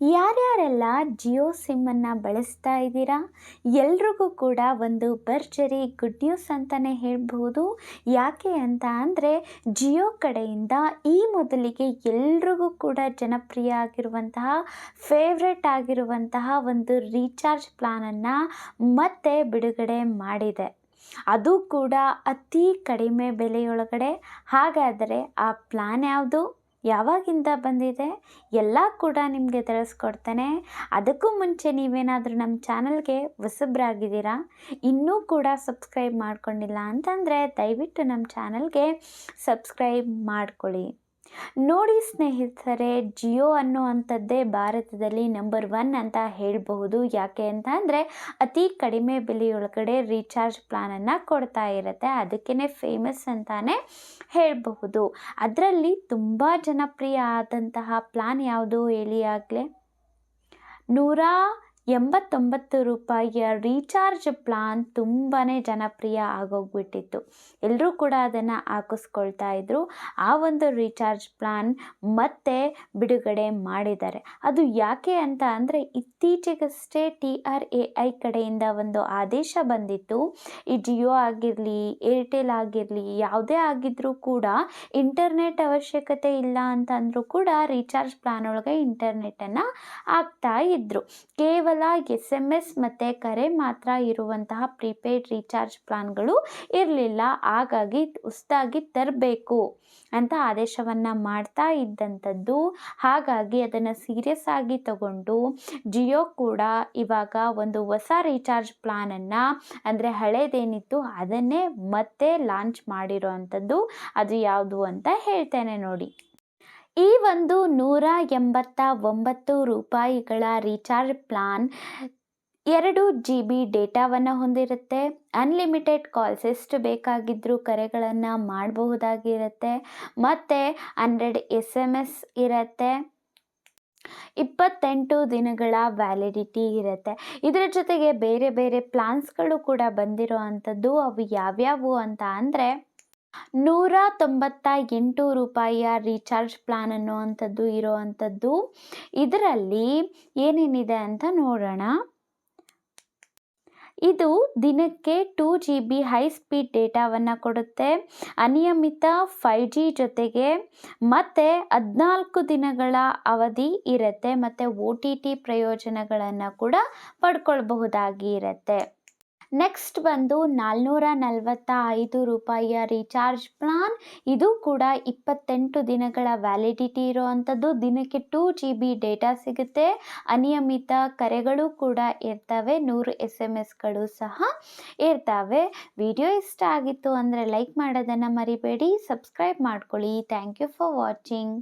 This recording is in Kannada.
ಯಾರ್ಯಾರೆಲ್ಲ ಜಿಯೋ ಸಿಮ್ಮನ್ನು ಬಳಸ್ತಾ ಇದ್ದೀರಾ? ಎಲ್ರಿಗೂ ಕೂಡ ಒಂದು ಭರ್ಜರಿ ಗುಡ್ ನ್ಯೂಸ್ ಅಂತಲೇ ಹೇಳ್ಬೋದು ಯಾಕೆ ಅಂತ ಅಂದರೆ, ಜಿಯೋ ಕಡೆಯಿಂದ ಈ ಮೊದಲಿಗೆ ಎಲ್ರಿಗೂ ಕೂಡ ಜನಪ್ರಿಯ ಆಗಿರುವಂತಹ, ಫೇವ್ರೆಟ್ ಆಗಿರುವಂತಹ ಒಂದು ರೀಚಾರ್ಜ್ ಪ್ಲಾನನ್ನು ಮತ್ತೆ ಬಿಡುಗಡೆ ಮಾಡಿದೆ. ಅದು ಕೂಡ ಅತಿ ಕಡಿಮೆ ಬೆಲೆಯೊಳಗಡೆ. ಹಾಗಾದರೆ ಆ ಪ್ಲಾನ್ ಯಾವುದು? ಯಾವಾಗಿಂದ ಬಂದಿದೆ? ಎಲ್ಲ ಕೂಡ ನಿಮಗೆ ತಿಳಿಸ್ಕೊಡ್ತೇನೆ. ಅದಕ್ಕೂ ಮುಂಚೆ ನೀವೇನಾದರೂ ನಮ್ಮ ಚಾನಲ್ಗೆ ಹೊಸಬ್ರಾಗಿದ್ದೀರಾ? ಇನ್ನೂ ಕೂಡ ಸಬ್ಸ್ಕ್ರೈಬ್ ಮಾಡ್ಕೊಂಡಿಲ್ಲ ಅಂತಂದರೆ ದಯವಿಟ್ಟು ನಮ್ಮ ಚಾನಲ್ಗೆ ಸಬ್ಸ್ಕ್ರೈಬ್ ಮಾಡ್ಕೊಳ್ಳಿ. ನೋಡಿ ಸ್ನೇಹಿತರೆ, ಜಿಯೋ ಅನ್ನುವಂಥದ್ದೇ ಭಾರತದಲ್ಲಿ ನಂಬರ್ ಒನ್ ಅಂತ ಹೇಳಬಹುದು. ಯಾಕೆ ಅಂತ ಅಂದರೆ, ಅತಿ ಕಡಿಮೆ ಬೆಲೆಯೊಳಗಡೆ ರೀಚಾರ್ಜ್ ಪ್ಲಾನನ್ನು ಕೊಡ್ತಾ ಇರುತ್ತೆ. ಅದಕ್ಕೇ ಫೇಮಸ್ ಅಂತಲೇ ಹೇಳಬಹುದು. ಅದರಲ್ಲಿ ತುಂಬ ಜನಪ್ರಿಯ ಆದಂತಹ ಪ್ಲಾನ್ ಯಾವುದು ಹೇಳಿ ಆಗಲೇ? ನೂರ ಎಂಬತ್ತೊಂಬತ್ತು ರೂಪಾಯಿಯ ರೀಚಾರ್ಜ್ ಪ್ಲಾನ್ ತುಂಬಾ ಜನಪ್ರಿಯ ಆಗೋಗ್ಬಿಟ್ಟಿತ್ತು. ಎಲ್ಲರೂ ಕೂಡ ಅದನ್ನು ಹಾಕಿಸ್ಕೊಳ್ತಾ ಇದ್ರು. ಆ ಒಂದು ರೀಚಾರ್ಜ್ ಪ್ಲಾನ್ ಮತ್ತೆ ಬಿಡುಗಡೆ ಮಾಡಿದ್ದಾರೆ. ಅದು ಯಾಕೆ ಅಂತ ಅಂದರೆ ಇತ್ತೀಚೆಗಷ್ಟೇ ಟಿ ಆರ್ ಎ ಐ ಕಡೆಯಿಂದ ಒಂದು ಆದೇಶ ಬಂದಿತ್ತು. ಈ ಜಿಯೋ ಆಗಿರಲಿ ಏರ್ಟೆಲ್ ಆಗಿರಲಿ, ಯಾವುದೇ ಆಗಿದ್ರೂ ಕೂಡ ಇಂಟರ್ನೆಟ್ ಅವಶ್ಯಕತೆ ಇಲ್ಲ ಅಂತಂದರೂ ಕೂಡ ರೀಚಾರ್ಜ್ ಪ್ಲಾನ್ ಒಳಗೆ ಇಂಟರ್ನೆಟನ್ನು ಹಾಕ್ತಾ ಇದ್ದರು ಕೇವಲ ಎಸ್ ಎಂ ಎಸ್ ಮತ್ತು ಕರೆ ಮಾತ್ರ ಇರುವಂತಹ ಪ್ರೀಪೇಯ್ಡ್ ರೀಚಾರ್ಜ್ ಪ್ಲಾನ್ಗಳು ಇರಲಿಲ್ಲ. ಹಾಗಾಗಿ ಉಸ್ತಾಗಿ ತರಬೇಕು ಅಂತ ಆದೇಶವನ್ನು ಮಾಡ್ತಾ ಇದ್ದಂಥದ್ದು. ಹಾಗಾಗಿ ಅದನ್ನು ಸೀರಿಯಸ್ ಆಗಿ ತಗೊಂಡು ಜಿಯೋ ಕೂಡ ಇವಾಗ ಒಂದು ಹೊಸ ರೀಚಾರ್ಜ್ ಪ್ಲಾನನ್ನು ಅಂದರೆ ಹಳೇದೇನಿತ್ತು ಅದನ್ನೇ ಮತ್ತೆ ಲಾಂಚ್ ಮಾಡಿರೋ ಅಂಥದ್ದು ಅದು ಯಾವುದು ಅಂತ ಹೇಳ್ತೇನೆ ನೋಡಿ. ಈ ಒಂದು ನೂರ ಎಂಬತ್ತ ಒಂಬತ್ತು ರೂಪಾಯಿಗಳ ರೀಚಾರ್ಜ್ ಪ್ಲಾನ್ ಎರಡು ಜಿ ಬಿ ಡೇಟಾವನ್ನು ಹೊಂದಿರುತ್ತೆ. ಅನ್ಲಿಮಿಟೆಡ್ ಕಾಲ್ಸ್ ಎಷ್ಟು ಬೇಕಾಗಿದ್ದರೂ ಕರೆಗಳನ್ನು ಮಾಡಬಹುದಾಗಿರುತ್ತೆ. ಮತ್ತು ಹಂಡ್ರೆಡ್ ಎಸ್ ಎಂ ಎಸ್ ಇರುತ್ತೆ. ಇಪ್ಪತ್ತೆಂಟು ದಿನಗಳ ವ್ಯಾಲಿಡಿಟಿ ಇರುತ್ತೆ. ಇದರ ಜೊತೆಗೆ ಬೇರೆ ಬೇರೆ ಪ್ಲಾನ್ಸ್ಗಳು ಕೂಡ ಬಂದಿರೋ ಅಂಥದ್ದು. ಅವು ಯಾವ್ಯಾವು ಅಂತ ಅಂದರೆ ನೂರ ತೊಂಬತ್ತ ಎಂಟು ರೂಪಾಯಿಯ ರೀಚಾರ್ಜ್ ಪ್ಲಾನ್ ಅನ್ನುವಂಥದ್ದು ಇರೋ ಅಂಥದ್ದು ಇದರಲ್ಲಿ ಏನೇನಿದೆ ಅಂತ ನೋಡೋಣ. ಇದು ದಿನಕ್ಕೆ two G B high speed ಡೇಟಾವನ್ನು ಕೊಡುತ್ತೆ. ಅನಿಯಮಿತ ಫೈ ಜಿ ಜೊತೆಗೆ ಮತ್ತು ಹದಿನಾಲ್ಕು ದಿನಗಳ ಅವಧಿ ಇರುತ್ತೆ. ಮತ್ತು ಒ ಟಿ ಟಿ ಪ್ರಯೋಜನಗಳನ್ನು ಕೂಡ ಪಡ್ಕೊಳ್ಬಹುದಾಗಿ ಇರುತ್ತೆ. ನೆಕ್ಸ್ಟ್ ಬಂದು ನಾಲ್ನೂರ ನಲವತ್ತ ಐದು ರೂಪಾಯಿಯ ರೀಚಾರ್ಜ್ ಪ್ಲಾನ್ ಇದು ಕೂಡ ಇಪ್ಪತ್ತೆಂಟು ದಿನಗಳ ವ್ಯಾಲಿಡಿಟಿ ಇರುವಂಥದ್ದು. ದಿನಕ್ಕೆ ಟೂ ಜಿ ಬಿ ಡೇಟಾ ಸಿಗುತ್ತೆ. ಅನಿಯಮಿತ ಕರೆಗಳು ಕೂಡ ಇರ್ತವೆ. ನೂರು ಎಸ್ ಎಂ ಎಸ್ಗಳು ಸಹ ಇರ್ತವೆ. ವಿಡಿಯೋ ಇಷ್ಟ ಆಗಿತ್ತು ಅಂದರೆ ಲೈಕ್ ಮಾಡೋದನ್ನು ಮರಿಬೇಡಿ. ಸಬ್ಸ್ಕ್ರೈಬ್ ಮಾಡ್ಕೊಳ್ಳಿ. Thank you for watching